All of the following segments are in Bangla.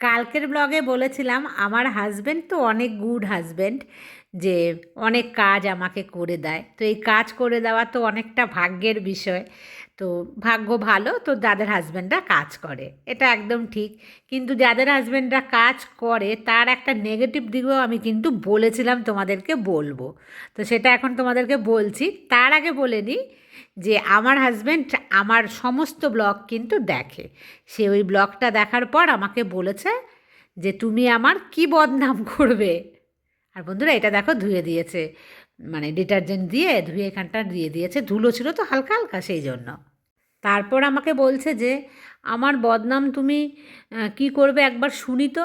কালকের ব্লগে বলেছিলাম, আমার হাজব্যান্ড তো অনেক গুড হাজব্যান্ড যে অনেক কাজ আমাকে করে দেয়। তো এই কাজ করে দেওয়া তো অনেকটা ভাগ্যের বিষয়। তো ভাগ্য ভালো, তো যাদের হাজব্যান্ডরা কাজ করে, এটা একদম ঠিক। কিন্তু যাদের হাজব্যান্ডরা কাজ করে, তার একটা নেগেটিভ দিকও আমি কিন্তু বলেছিলাম তোমাদেরকে বলব। তো সেটা এখন তোমাদেরকে বলছি। তার আগে বলে নিই যে আমার হাজব্যান্ড আমার সমস্ত ব্লগ কিন্তু দেখে। সে ওই ব্লগটা দেখার পর আমাকে বলেছে যে, তুমি আমার কি বদনাম করবে? আর বন্ধুরা, এটা দেখো ধুয়ে দিয়েছে। মানে ডিটারজেন্ট দিয়ে ধুয়ে এখানটা দিয়ে দিয়েছে। ধুলো ছিল তো হালকা হালকা সেই জন্য। তারপর আমাকে বলছে যে, আমার বদনাম তুমি কি করবে একবার শুনি তো।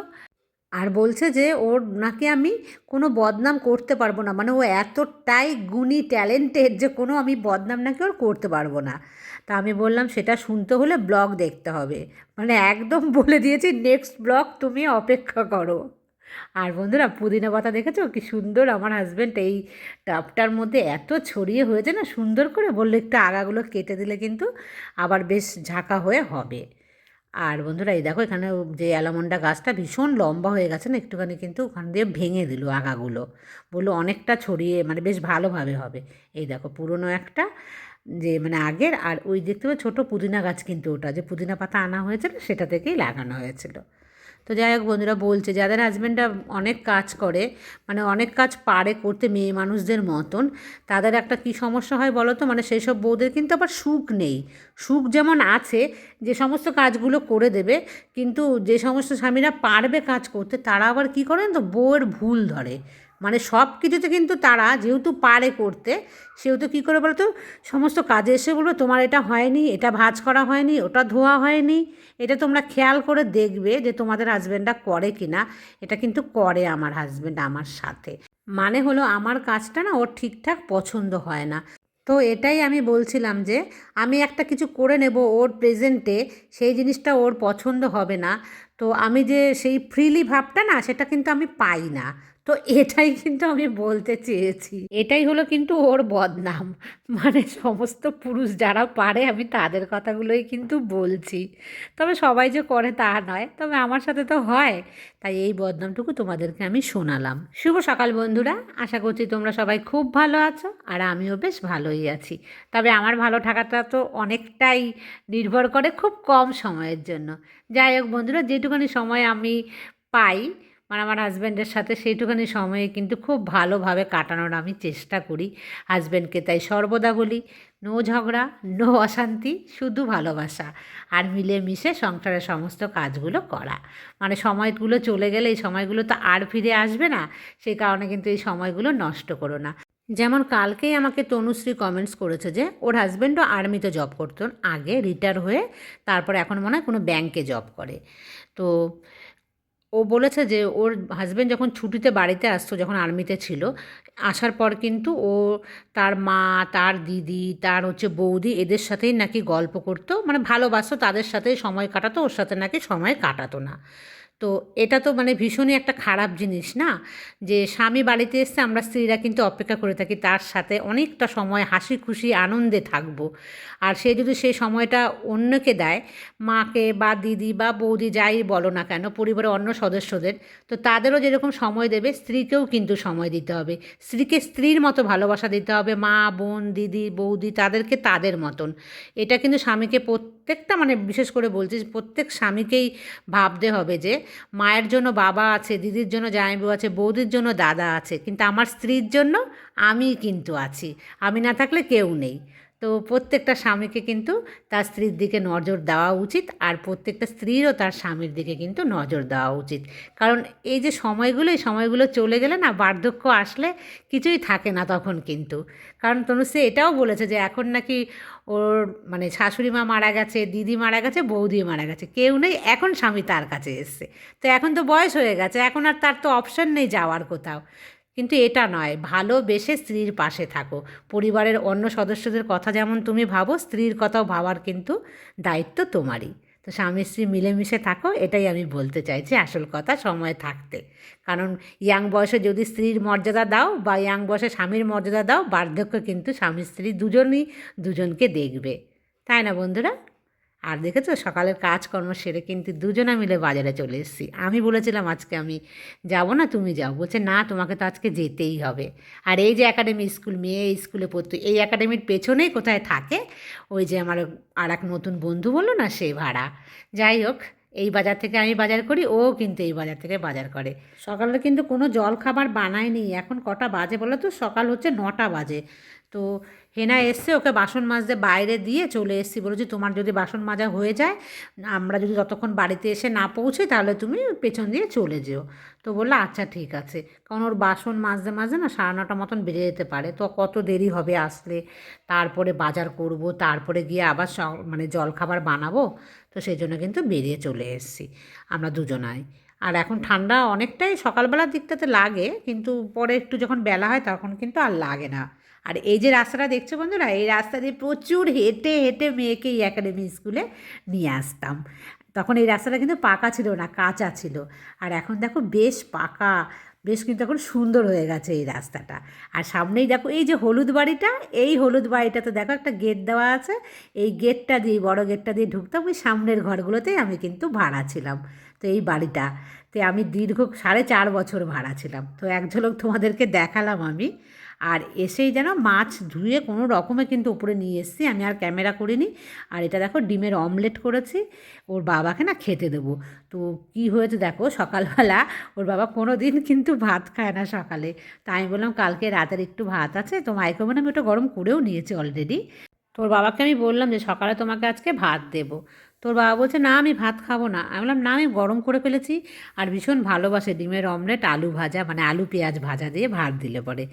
আর বলছে যে ওর নাকি আমি কোনো বদনাম করতে পারব না। মানে ও এতটাই গুণী ট্যালেন্টেড যে কোনো আমি বদনাম নাকি ওর করতে পারব না। তা আমি বললাম, সেটা শুনতে হলে ব্লগ দেখতে হবে। মানে একদম বলে দিয়েছি নেক্সট ব্লগ তুমি অপেক্ষা করো। আর বন্ধুরা, পুদিনা পাতা দেখেছ? কি সুন্দর আমার হাজব্যান্ড এই টাবটার মধ্যে এত ছড়িয়ে হয়েছে না, সুন্দর করে। বললে একটু আগাগুলো কেটে দিলে কিন্তু আবার বেশ ঝাঁকা হয়ে হবে। আর বন্ধুরা, এই দেখো এখানে যে অ্যালামন্ডা গাছটা ভীষণ লম্বা হয়ে গেছে না, একটুখানি কিন্তু ওখান দিয়ে ভেঙে দিল আগাগুলো। বলল অনেকটা ছড়িয়ে মানে বেশ ভালোভাবে হবে। এই দেখো পুরনো একটা, যে মানে আগের, আর ওই দেখতে পাবে ছোটো পুদিনা গাছ কিন্তু ওটা। যে পুদিনা পাতা আনা হয়েছিল, সেটা থেকেই লাগানো হয়েছিল। তো যাই হোক বন্ধুরা বলছে, যাদের হাজব্যান্ডরা অনেক কাজ করে মানে অনেক কাজ পারে করতে মেয়ে মানুষদের মতন, তাদের একটা কি সমস্যা হয় বলো তো? মানে সেই সব বউদের কিন্তু আবার সুখ নেই। সুখ যেমন আছে, যে সমস্ত কাজগুলো করে দেবে, কিন্তু যে সমস্ত স্বামীরা পারবে কাজ করতে, তারা আবার কি করেন তো? বউয়ের ভুল ধরে। মানে সব কিছুতে কিন্তু তারা যেহেতু পারে করতে, সেহেতু কী করে বলো তো সমস্ত কাজে এসে বলবে, তোমার এটা হয়নি, এটা ভাজ করা হয়নি, ওটা ধোয়া হয়নি, এটা তোমরা খেয়াল করে দেখবে যে তোমাদের হাজব্যান্ডরা করে কি না এটা কিন্তু করে আমার হাজব্যান্ড আমার সাথে। মানে হলো আমার কাজটা না ওর ঠিকঠাক পছন্দ হয় না। তো এটাই আমি বলছিলাম যে, আমি একটা কিছু করে নেব ওর প্রেজেন্টে সেই জিনিসটা ওর পছন্দ হবে না। তো আমি যে সেই ফ্রিলি ভাবটা না, সেটা কিন্তু আমি পাই না। তো এটাই কিন্তু আমি বলতে চেয়েছি। এটাই হলো কিন্তু ওর বদনাম। মানে সমস্ত পুরুষ যারা পারে, আমি তাদের কথাগুলোই কিন্তু বলছি। তবে সবাই যে করে তা নয়, তবে আমার সাথে তো হয়। তাই এই বদনামটুকু তোমাদেরকে আমি শোনালাম। শুভ সকাল বন্ধুরা। আশা করছি তোমরা সবাই খুব ভালো আছো আর আমিও বেশ ভালোই আছি। তবে আমার ভালো থাকাটা তো অনেকটাই নির্ভর করে খুব কম সময়ের জন্য। যাই হোক বন্ধুরা, যেটুখানি সময় আমি পাই মানে আমার হাজব্যান্ডের সাথে সেইটুখানি সময়ে কিন্তু খুব ভালোভাবে কাটানোর আমি চেষ্টা করি হাজব্যান্ডকে তাই সর্বদা বলি নো ঝগড়া নো অশান্তি, শুধু ভালোবাসা। আর মিলেমিশে সংসারের সমস্ত কাজগুলো করা। মানে সময়গুলো চলে গেলে এই সময়গুলো তো আর ফিরে আসবে না সেই কারণে কিন্তু এই সময়গুলো নষ্ট করো না। যেমন কালকেই আমাকে তনুশ্রী কমেন্টস করেছে যে, ওর হাজব্যান্ডও আর্মিতে জব করতেন আগে রিটায়ার হয়ে তারপর এখন মনে হয় কোনো ব্যাংকে জব করে। তো ও বলেছে যে, ওর হাজব্যান্ড যখন ছুটিতে বাড়িতে আসতো, যখন আর্মিতে ছিল, আসার পর কিন্তু ও তার মা, তার দিদি, তার হচ্ছে বৌদি এদের সাথেই নাকি গল্প করতো মানে ভালোবাসতো, তাদের সাথেই সময় কাটাতো, ওর সাথে নাকি সময় কাটাতো না। তো এটা তো মানে ভীষণই একটা খারাপ জিনিস, না? যে স্বামী বাড়িতে এসছে আমরা স্ত্রীরা কিন্তু অপেক্ষা করে থাকি, তার সাথে অনেকটা সময় হাসি খুশি আনন্দে থাকব। আর সে যদি সেই সময়টা অন্যকে দেয়, মাকে বা দিদি বা বৌদি যাই বলো না কেন, পরিবারের অন্য সদস্যদের, তো তাদেরও যেরকম সময় দেবে, স্ত্রীকেও কিন্তু সময় দিতে হবে। স্ত্রীকে স্ত্রীর মতো ভালোবাসা দিতে হবে, মা, বোন, দিদি, বৌদি, তাদেরকে তাদের মতন। এটা কিন্তু স্বামীকে প্রত্যেকটা মানে বিশেষ করে বলছি প্রত্যেক স্বামীকেই ভাবতে হবে যে মায়ের জন্য বাবা আছে, দিদির জন্য জামাইবু আছে, বৌদির জন্য দাদা আছে, কিন্তু আমার স্ত্রীর জন্য আমি কিন্তু আছি। আমি না থাকলে কেউ নেই। তো প্রত্যেকটা স্বামীকে কিন্তু তার স্ত্রীর দিকে নজর দেওয়া উচিত আর প্রত্যেকটা স্ত্রীরও তার স্বামীর দিকে কিন্তু নজর দেওয়া উচিত। কারণ এই যে সময়গুলো, এই সময়গুলো চলে গেলে না বার্ধক্য আসলে কিছুই থাকে না তখন কিন্তু। কারণ তনুশ্রী এটাও বলেছে যে এখন নাকি ওর মানে শাশুড়ি মা মারা গেছে, দিদি মারা গেছে, বৌদি মারা গেছে, কেউ নেই, এখন স্বামী তার কাছে এসছে। তো এখন তো বয়স হয়ে গেছে, এখন আর তার তো অপশন নেই যাওয়ার কোথাও। কিন্তু এটা নয় ভালোবেসে স্ত্রীর পাশে থাকো। পরিবারের অন্য সদস্যদের কথা যেমন তুমি ভাবো, স্ত্রীর কথাও ভাবার কিন্তু দায়িত্ব তোমারই। তো স্বামী স্ত্রী মিলেমিশে থাকো, এটাই আমি বলতে চাইছি আসল কথা সময় থাকতে। কারণ ইয়াং বয়সে যদি স্ত্রীর মর্যাদা দাও বা ইয়াং বয়সে স্বামীর মর্যাদা দাও, বার্ধক্য কিন্তু স্বামী স্ত্রী দুজনই দুজনকে দেখবে। তাই না বন্ধুরা? আর দেখেছ, সকালের কাজকর্ম সেরে কিন্তু দুজনে মিলে বাজারে চলে এসেছি। আমি বলেছিলাম, আজকে আমি যাব না, তুমি যাও। বলছে, না, তোমাকে তো আজকে যেতেই হবে। আর এই যে একাডেমি স্কুল, মেয়ে স্কুলে পড়তো, এই একাডেমির পেছনেই কোথায় থাকে, ওই যে আমার আর এক নতুন বন্ধু বলল না, সে ভাড়া। যাই হোক, এই বাজার থেকে আমি বাজার করি, ও কিন্তু এই বাজার থেকে বাজার করে। সকালে কিন্তু কোনো জল খাবার বানায়নি। এখন কটা বাজে বলো তো? সকাল হচ্ছে নটা বাজে। তো হেনা এসছে, ওকে বাসন মাজতে বাইরে দিয়ে চলে এসেছি। বলেছি তোমার যদি বাসন মাজা হয়ে যায়, আমরা যদি ততক্ষণ বাড়িতে এসে না পৌঁছই, তাহলে তুমি পেছন দিয়ে চলে যেও। তো বলল আচ্ছা ঠিক আছে। কারণ ওর বাসন মাজতে মাজতে না সাড়ে নটা মতন বেড়ে যেতে পারে। তো কত দেরি হবে আসলে? তারপরে বাজার করব, তারপরে গিয়ে আবার মানে জলখাবার বানাবো। তো সেই জন্য কিন্তু বেরিয়ে চলে এসেছি আমরা দুজনাই। আর এখন ঠান্ডা অনেকটাই সকালবেলার দিকটাতে লাগে, কিন্তু পরে একটু যখন বেলা হয়, তখন কিন্তু আর লাগে না। আর এই যে রাস্তাটা দেখছ বন্ধুরা, এই রাস্তা দিয়ে প্রচুর হেঁটে হেঁটে মেয়েকে এই একাডেমি স্কুলে নিয়ে আসতাম। তখন এই রাস্তাটা কিন্তু পাকা ছিল না, কাঁচা ছিল। আর এখন দেখো বেশ পাকা, বেশ কিন্তু এখন সুন্দর হয়ে গেছে এই রাস্তাটা। আর সামনেই দেখো এই যে হলুদ বাড়িটা, এই হলুদ বাড়িটাতে দেখো একটা গেট দেওয়া আছে। এই গেটটা দিয়ে, বড় গেটটা দিয়ে ঢুকতাম, ওই সামনের ঘরগুলোতেই আমি কিন্তু ভাড়া ছিলাম। তো এই বাড়িটা, তো আমি দীর্ঘ সাড়ে চার বছর ভাড়া ছিলাম। তো এক ঝলক তোমাদেরকে দেখালাম আমি। আর এসেই যেন মাছ ধুয়ে কোনো রকমে কিন্তু উপরে নিয়ে এসেছি, আমি আর ক্যামেরা করিনি। আর এটা দেখো, ডিমের অমলেট করেছি, ওর বাবাকে না খেতে দেবো। তো কি হয়েছে দেখো, সকালবেলা ওর বাবা কোনো দিন কিন্তু ভাত খায় না সকালে। তাই আমি বললাম, কালকে রাতের একটু ভাত আছে, তো মাইক্রোওভেনে আমি ওটা গরম করেও নিয়েছি অলরেডি তোর বাবাকে আমি বললাম যে, সকালে তোমাকে আজকে ভাত দেবো। তোর বাবা বলছে, না, আমি ভাত খাব না। আমি বললাম, না, আমি গরম করে ফেলেছি। আর ভীষণ ভালোবাসে ডিমের অমলেট, আলু ভাজা মানে আলু পেঁয়াজ ভাজা দিয়ে ভাত দিলে পরে।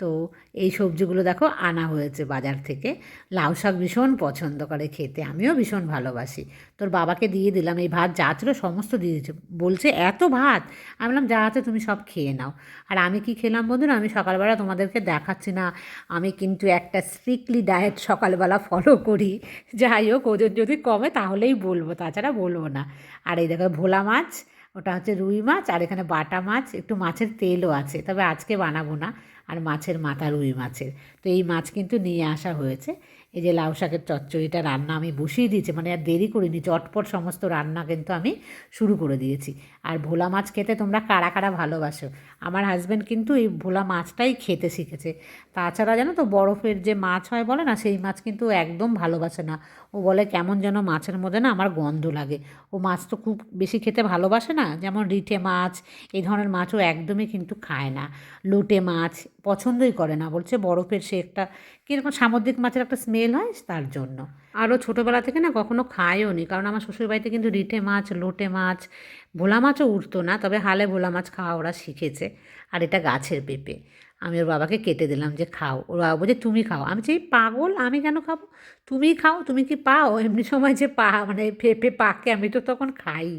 তো এই সবজিগুলো দেখো, আনা হয়েছে বাজার থেকে। লাউ শাক ভীষণ পছন্দ করে খেতে, আমিও ভীষণ ভালোবাসি। তোর বাবাকে দিয়ে দিলাম, এই ভাত যা ছিল সমস্ত দিয়ে দিয়েছে। বলছে, এত ভাত? আমি বললাম, যা আছে তুমি সব খেয়ে নাও। আর আমি কি খেলাম বন্ধুরা, আমি সকালবেলা তোমাদেরকে দেখাচ্ছি না, আমি কিন্তু একটা স্ট্রিক্টলি ডায়েট সকালবেলা ফলো করি। যাই হোক, ওজন যদি কমে তাহলেই বলব, তাছাড়া বলব না। আর এই দেখো ভোলা মাছ, ওটা হচ্ছে রুই মাছ, আর এখানে বাটা মাছ, একটু মাছের তেলও আছে, তবে আজকে বানাবো না। আর মাছের মাথা রুই মাছের। তো এই মাছ কিন্তু নিয়ে আসা হয়েছে। এই যে লাউ শাকের চচ্চড়িটা রান্না আমি বসিয়ে দিয়েছি মানে আর দেরি করিনি, চটপট সমস্ত রান্না কিন্তু আমি শুরু করে দিয়েছি। আর ভোলা মাছ খেতে তোমরা কারা কারা ভালোবাসো? আমার হাজব্যান্ড কিন্তু এই ভোলা মাছটাই খেতে শিখেছে। তাছাড়া জানো তো, বরফের যে মাছ হয় বলে না, সেই মাছ কিন্তু একদম ভালোবাসে না। ও বলে কেমন যেন মাছের মধ্যে না আমার গন্ধ লাগে। ও মাছ তো খুব বেশি খেতে ভালোবাসে না, যেমন রিঠে মাছ, এই ধরনের মাছও একদমই কিন্তু খায় না। লোটে মাছ, পছন্দই করে না। বলছে বরফের সে একটা কীরকম সামুদ্রিক মাছের একটা স্মেল হয় তার জন্য। আরও ছোটোবেলা থেকে না কখনো খায়ও নি কারণ আমার শ্বশুরবাড়িতে কিন্তু রিঠে মাছ, লোটে মাছ, ভোলা মাছও উঠতো না, তবে হালে ভোলা মাছ খাওয়া ওরা শিখেছে, আর এটা গাছের পেঁপে। আমি ওর বাবাকে কেটে দিলাম যে খাও, ওর বাবা বলছে, তুমি খাও। আমি চাই পাগল, আমি কেন খাব? তুমি খাও, তুমি কি পাও? এমনি সময় যে পা মানে পেঁপে পাকে, আমি তো তখন খাই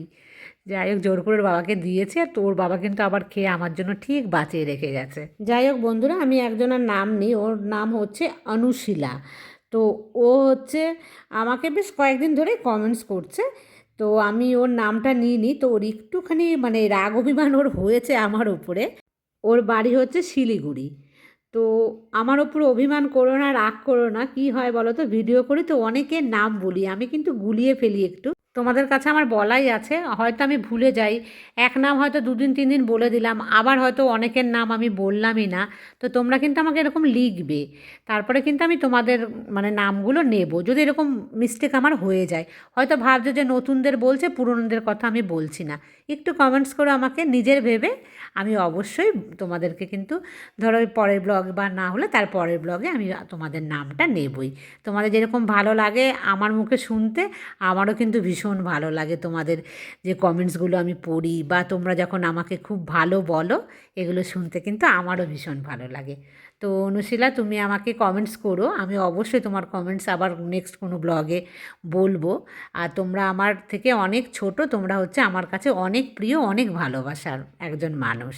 যাই হোক, জোর করে বাবাকে দিয়েছে আর তোর বাবা কিন্তু আবার খেয়ে আমার জন্য ঠিক বাঁচিয়ে রেখে গেছে। যাই হোক বন্ধুরা, আমি একজনের নাম নিই, ওর নাম হচ্ছে অনুশীলা। তো ও হচ্ছে আমাকে বেশ কয়েকদিন ধরে কমেন্টস করছে, তো আমি ওর নামটা নিইনি, তো ওর একটুখানি মানে রাগ অভিমান ওর হয়েছে আমার উপরে। ওর বাড়ি হচ্ছে শিলিগুড়ি। তো আমার ওপর অভিমান করো না, রাগ করো না, কী হয় বলো তো ভিডিও করি তো অনেকের নাম বলি, আমি কিন্তু গুলিয়ে ফেলি একটু। তোমাদের কাছে আমার বলাই আছে, হয়তো আমি ভুলে যাই। এক নাম হয়তো দুদিন তিন দিন বলে দিলাম, আবার হয়তো অনেকের নাম আমি বললামই না। তো তোমরা কিন্তু আমাকে এরকম লিখবে। তারপরে কিন্তু আমি তোমাদের মানে নামগুলো নেব। যদি এরকম মিস্টেক আমার হয়ে যায়, হয়তো ভাবছ যে নতুনদের বলছে, পুরনোদের কথা আমি বলছি না। একটু কমেন্টস করে আমাকে নিজের ভেবে আমি অবশ্যই তোমাদেরকে কিন্তু ধরো পরের ব্লগ বা না হলে তার পরের ব্লগে আমি তোমাদের নামটা নেবই। তোমাদের যেরকম ভালো লাগে আমার মুখে শুনতে, আমারও কিন্তু ভীষণ ভালো লাগে তোমাদের যে কমেন্টসগুলো আমি পড়ি বা তোমরা যখন আমাকে খুব ভালো বলো, এগুলো শুনতে কিন্তু আমারও ভীষণ ভালো লাগে। তো অনুশীলা, তুমি আমাকে কমেন্টস করো। আমি অবশ্যই তোমার কমেন্টস আবার নেক্সট কোনো ব্লগে বলব। আর তোমরা আমার থেকে অনেক ছোট, তোমরা হচ্ছে আমার কাছে অনেক প্রিয়, অনেক ভালোবাসার একজন মানুষ।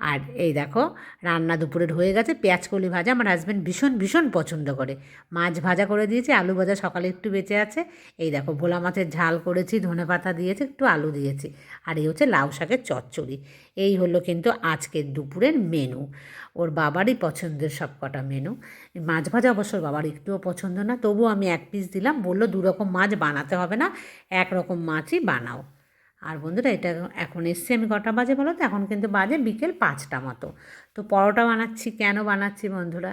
আর এই দেখো, রান্না দুপুরের হয়ে গেছে। পেঁয়াজ কলি ভাজা আমার হাজব্যান্ড ভীষণ ভীষণ পছন্দ করে। মাছ ভাজা করে দিয়েছি, আলু ভাজা সকালে একটু বেঁচে আছে। এই দেখো, ভোলা মাছের ঝাল করেছি, ধনে পাতা দিয়েছি, একটু আলু দিয়েছি। আর এই হচ্ছে লাউ শাকের চচ্চড়ি। এই হলো কিন্তু আজকের দুপুরের মেনু ওর বাবারই পছন্দের সব কটা মেনু মাছ ভাজা অবশ্য বাবার একটুও পছন্দ না, তবুও আমি এক পিস দিলাম। বলল দু রকম মাছ বানাতে হবে না এক রকম মাছই বানাও। আর বন্ধুরা এটা এখন এসছে আমি কটা বাজে বলো তো? এখন কিন্তু বাজে বিকেল পাঁচটা মতো। তো পরোটা বানাচ্ছি, কেন বানাচ্ছি বন্ধুরা?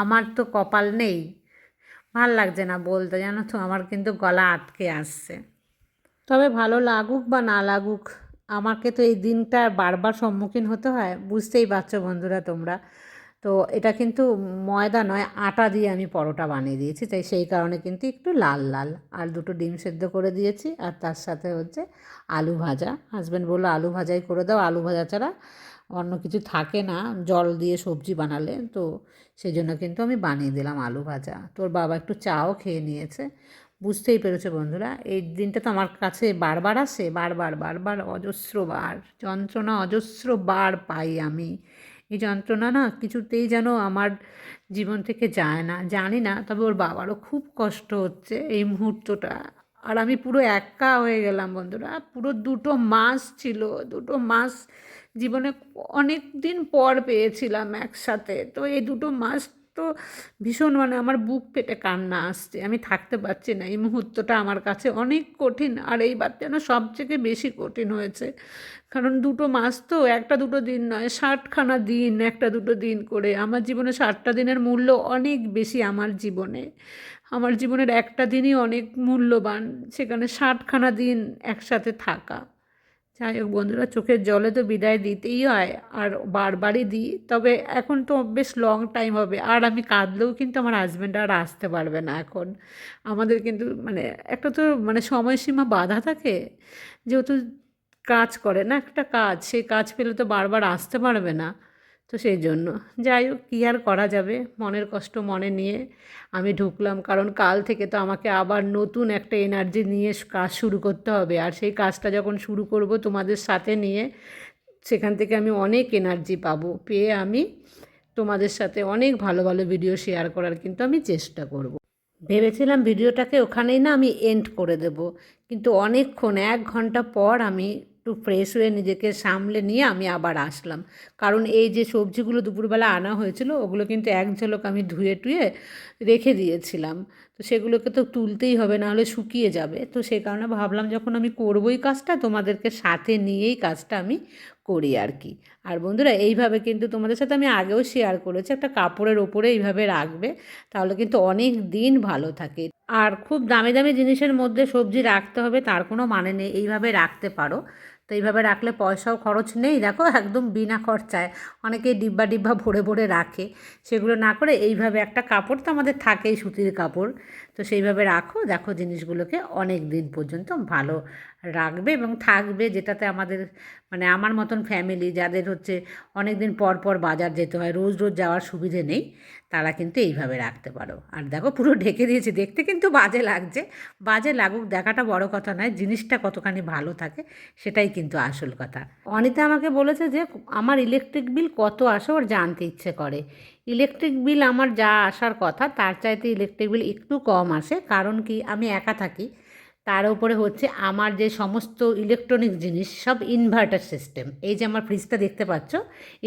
আমার তো কপাল নেই। ভালো লাগছে না বলতে, জানো তো? আমার কিন্তু গলা আটকে আসছে। তবে ভালো লাগুক বা না লাগুক, আমাকে তো এই দিনটা বারবার সম্মুখীন হতে হয়, বুঝতেই পারছ বন্ধুরা তোমরা। তো এটা কিন্তু ময়দা নয়, আটা দিয়ে আমি পরোটা বানিয়ে দিয়েছি। তাই সেই কারণে কিন্তু একটু লাল লাল। আর দুটো ডিম সেদ্ধ করে দিয়েছি। আর তার সাথে হচ্ছে আলু ভাজা। হাজব্যান্ড বলল, আলু ভাজাই করে দাও। আলু ভাজা ছাড়া অন্য কিছু থাকে না। জল দিয়ে সবজি বানালে। তো সেই জন্য কিন্তু আমি বানিয়ে দিলাম আলু ভাজা। তোর বাবা একটু চাও খেয়ে নিয়েছে। বুঝতেই পেরেছ বন্ধুরা, এই দিনটা তো আমার কাছে বারবার আসে। বারবার বারবার অজস্র বার, যন্ত্রণা অজস্র বার পাই আমি। এই যন্ত্রণা না কিছুতেই যেন আমার জীবন থেকে যায় না, জানি না। তবে ওর বাবারও খুব কষ্ট হচ্ছে এই মুহূর্তটা। আর আমি পুরো একা হয়ে গেলাম বন্ধুরা। পুরো দুটো মাস ছিল, দুটো মাস জীবনে অনেক দিন পর পেয়েছিলাম একসাথে। তো এই দুটো মাস তো ভীষণ মানে আমার বুক পেটে কান্না আসছে, আমি থাকতে পারছি না। এই মুহূর্তটা আমার কাছে অনেক কঠিন, আর এইবার যেন সব থেকে বেশি কঠিন হয়েছে। কারণ দুটো মাস তো, একটা দুটো দিন নয়, ষাটখানা দিন, একটা দুটো দিন করে। আমার জীবনে ষাটটা দিনের মূল্য অনেক বেশি আমার জীবনে। আমার জীবনের একটা দিনই অনেক মূল্যবান, সেখানে ষাটখানা দিন একসাথে থাকা। যাই হোক, বন্ধুরা, চোখের জলে তো বিদায় দিতেই হয় আর বারবারই দিই। তবে এখন তো বেশ লং টাইম হবে। আর আমি কাঁদলেও কিন্তু আমার হাজব্যান্ড আর আসতে পারবে না এখন। আমাদের কিন্তু মানে একটা তো মানে সময়সীমা বাধা থাকে, যেহেতু কাজ করে না, একটা কাজ। সেই কাজ পেলে তো বারবার আসতে পারবে না। তো সেই জন্য। যাই হোক, কী আর করা যাবে? মনের কষ্ট মনে নিয়ে আমি ঢুকলাম, কারণ কাল থেকে তো আমাকে আবার নতুন একটা এনার্জি নিয়ে কাজ শুরু করতে হবে। আর সেই কাজটা যখন শুরু করব তোমাদের সাথে নিয়ে, সেখান থেকে আমি অনেক এনার্জি পাবো। পেয়ে আমি তোমাদের সাথে অনেক ভালো ভালো ভিডিও শেয়ার করার কিন্তু আমি চেষ্টা করব। ভেবেছিলাম ভিডিওটাকে ওখানেই না আমি এন্ড করে দেব। কিন্তু অনেকক্ষণ, এক ঘণ্টা পর আমি একটু ফ্রেশ হয়ে নিজেকে সামলে নিয়ে আমি আবার আসলাম। কারণ এই যে সবজিগুলো দুপুরবেলা আনা হয়েছিল, ওগুলো কিন্তু এক ঝলক আমি ধুয়ে টুয়ে রেখে দিয়েছিলাম। তো সেগুলোকে তো তুলতেই হবে, না হলে শুকিয়ে যাবে। তো সেই কারণে ভাবলাম যখন আমি করবোই কাজটা, তোমাদেরকে সাথে নিয়েই কাজটা আমি করি আর কি আর বন্ধুরা, এইভাবে কিন্তু তোমাদের সাথে আমি আগেও শেয়ার করেছি, একটা কাপড়ের ওপরে এইভাবে রাখবে, তাহলে কিন্তু অনেক দিন ভালো থাকে। আর খুব দামি দামি জিনিসের মধ্যে সবজি রাখতে হবে, তার কোনো মানে নেই, এইভাবে রাখতে পারো। এইভাবে রাখলে পয়সাও খরচ নেই, দেখো, একদম বিনা খরচায়। অনেকে ডিব্বা ডিব্বা ভরে ভরে রাখে। সেগুলো না করে এইভাবে একটা কাপড় তো আমাদের থাকেই সুতির কাপড়। তো সেইভাবে রাখো, দেখো জিনিসগুলোকে অনেক দিন পর্যন্ত ভালো রাখবে এবং থাকবে যেটাতে আমাদের মানে আমার মতন ফ্যামিলি যাদের হচ্ছে অনেক দিন পর পর বাজার যেতে হয়, রোজ রোজ যাওয়ার সুবিধে নেই, তারা কিন্তু এইভাবে রাখতে পারো। আর দেখো পুরো ঢেকে দিয়েছি, দেখতে কিন্তু বাজে লাগছে, বাজে লাগুক, দেখাটা বড় কথা নয়, জিনিসটা কতখানি ভালো থাকে সেটাই কিন্তু আসল কথা। অনিতা আমাকে বলেছে যে, আমার ইলেকট্রিক বিল কত আসে ওর জানতে ইচ্ছে করে। ইলেকট্রিক বিল আমার যা আসার কথা, তার চাইতে ইলেকট্রিক বিল একটু কম আসে, কারণ কি আমি একা থাকি তার উপরে হচ্ছে আমার যে সমস্ত ইলেকট্রনিক জিনিস, সব ইনভার্টার সিস্টেম এই যে আমার ফ্রিজটা দেখতে পাচ্ছ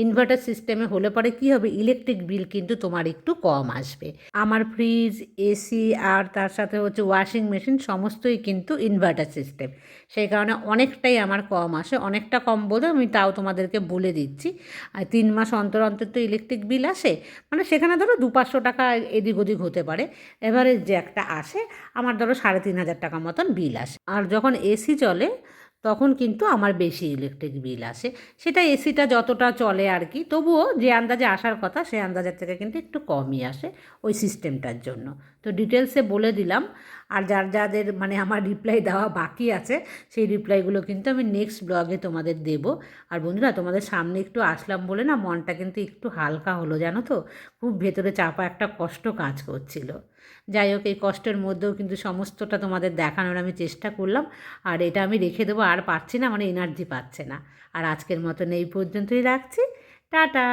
ইনভার্টার সিস্টেমে হলে পরে কী হবে? ইলেকট্রিক বিল কিন্তু তোমার একটু কম আসবে। আমার ফ্রিজ এসি আর তার সাথে হচ্ছে ওয়াশিং মেশিন সমস্তই কিন্তু ইনভার্টার সিস্টেম সেই কারণে অনেকটাই আমার কম আসে, অনেকটা কম বলে আমি তাও তোমাদেরকে বলে দিচ্ছি। আর তিন মাস অন্তর অন্তর তো ইলেকট্রিক বিল আসে মানে সেখানে ধরো দু পাঁচশো টাকা এদিক ওদিক হতে পারে। এভারেজ যে একটা আসে, আমার ধরো সাড়ে তিন হাজার টাকা মতন বিল আসে। আর যখন এসি চলে, তখন কিন্তু আমার বেশি ইলেকট্রিক বিল আসে। সেটা এসিটা যতটা চলে আর কি, তবুও যে আন্দাজে আসার কথা সেই আন্দাজের থেকে কিন্তু একটু কমই আসে ওই সিস্টেমটার জন্য। তো ডিটেলসে বলে দিলাম। আর যার যাদের মানে আমার রিপ্লাই দেওয়া বাকি আছে, সেই রিপ্লাইগুলো কিন্তু আমি নেক্সট ব্লগে তোমাদের দেব। আর বন্ধুরা, তোমাদের সামনে একটু আসলাম বলে না, মনটা কিন্তু একটু হালকা হলো, জানো তো? খুব ভেতরে চাপা একটা কষ্ট কাজ করছিল। যাই হোক, এই কষ্টের মধ্যেও কিন্তু সমস্তটা তোমাদের দেখানোর আমি চেষ্টা করলাম। আর এটা আমি রেখে দেবো, আর পারছি না মানে এনার্জি পাচ্ছে না। আর আজকের মতন এই পর্যন্তই রাখছি। টাটা!